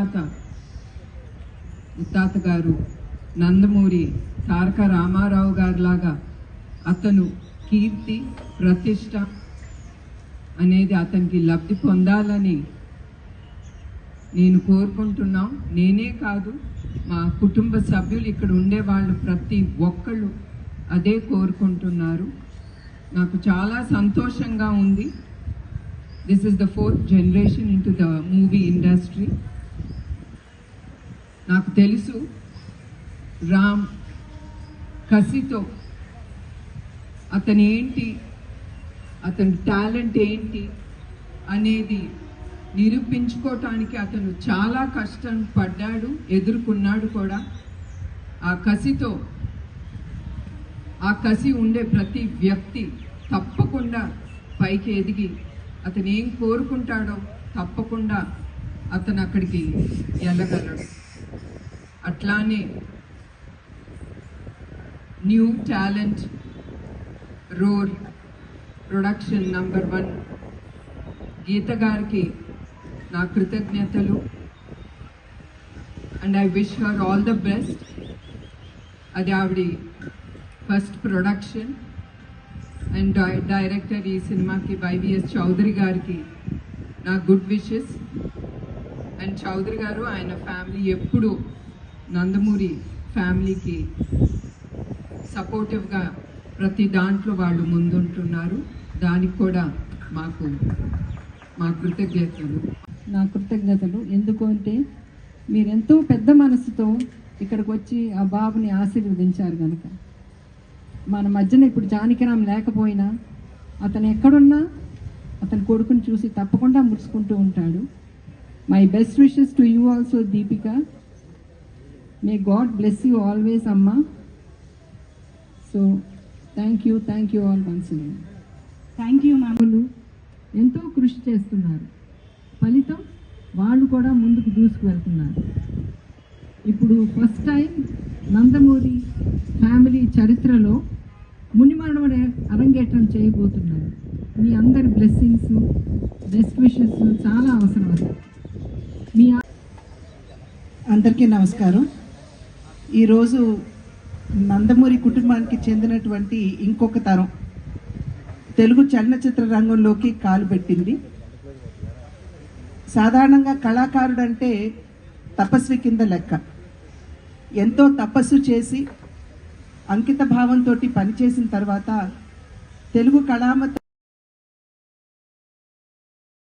తాత. ముత్తాత గారు నందమూరి తారక రామారావు గారిలాగా అతను కీర్తి ప్రతిష్ట అనేది అతనికి లబ్ధి పొందాలని నేను కోరుకుంటున్నాం. నేనే కాదు మా కుటుంబ సభ్యులు ఇక్కడ ఉండే వాళ్ళు ప్రతి ఒక్కళ్ళు అదే కోరుకుంటున్నారు. నాకు చాలా సంతోషంగా ఉంది. This is the fourth generation in to the Ram కసితో అతను ఏంటి అతని టాలెంట్ ఏంటి అనేది నిరూపించుకోవటానికి అతను చాలా కష్టం పడ్డాడు ఎదుర్కొన్నాడు కూడా. ఆ కసితో ఆ కసి ఉండే ప్రతి వ్యక్తి తప్పకుండా పైకి ఎదిగి అతను ఏం కోరుకుంటాడో తప్పకుండా అతను అక్కడికి వెళ్ళగలడు. అట్లానే new talent roar production number one Geetha గారికి నా కృతజ్ఞతలు. And I wish her all the best అది ఆవిడ ఫస్ట్ ప్రొడక్షన్. అండ్ డైరెక్టర్ ఈ సినిమాకి వైవిఎస్ చౌదరి గారికి నా గుడ్ విషెస్. అండ్ చౌదరి గారు ఆయన ఫ్యామిలీ ఎప్పుడు నందమూరి ఫ్యామిలీకి సపోర్టివ్గా ప్రతి దాంట్లో వాళ్ళు ముందుంటున్నారు. దానికి కూడా మాకు మా కృతజ్ఞతలు. నా కృతజ్ఞతలు. ఎందుకు అంటే మీరెంతో పెద్ద మనసుతో ఇక్కడికి వచ్చి ఆ బాబుని ఆశీర్వదించారు కనుక మన మధ్యన ఇప్పుడు జానకిరామ్ లేకపోయినా అతను ఎక్కడున్నా అతని కొడుకుని చూసి తప్పకుండా ముడుచుకుంటూ ఉంటాడు. My best wishes to you also Deepika may God bless you always అమ్మా. So thank you thank you all ones thank you వాళ్ళు ఎంతో కృషి చేస్తున్నారు. ఫలితం వాళ్ళు కూడా ముందుకు దూసుకువెళ్తున్నారు. ఇప్పుడు ఫస్ట్ టైం నందమూరి ఫ్యామిలీ చరిత్రలో మునిమనవడ అరంగేట్రం చేయబోతున్నారు. మీ అందరి బ్లెస్సింగ్స్ బెస్ట్ విషెస్ చాలా అవసరం అది. మీ అందరికీ నమస్కారం. ఈరోజు నందమూరి కుటుంబానికి చెందినటువంటి ఇంకొక తరం. తెలుగు చలనచిత్ర రంగంలోకి కాలు పెట్టింది. సాధారణంగా కళాకారుడు అంటే తపస్వి కింద లెక్క. ఎంతో తపస్సు చేసి అంకిత భావంతో పనిచేసిన తర్వాత తెలుగు కళామ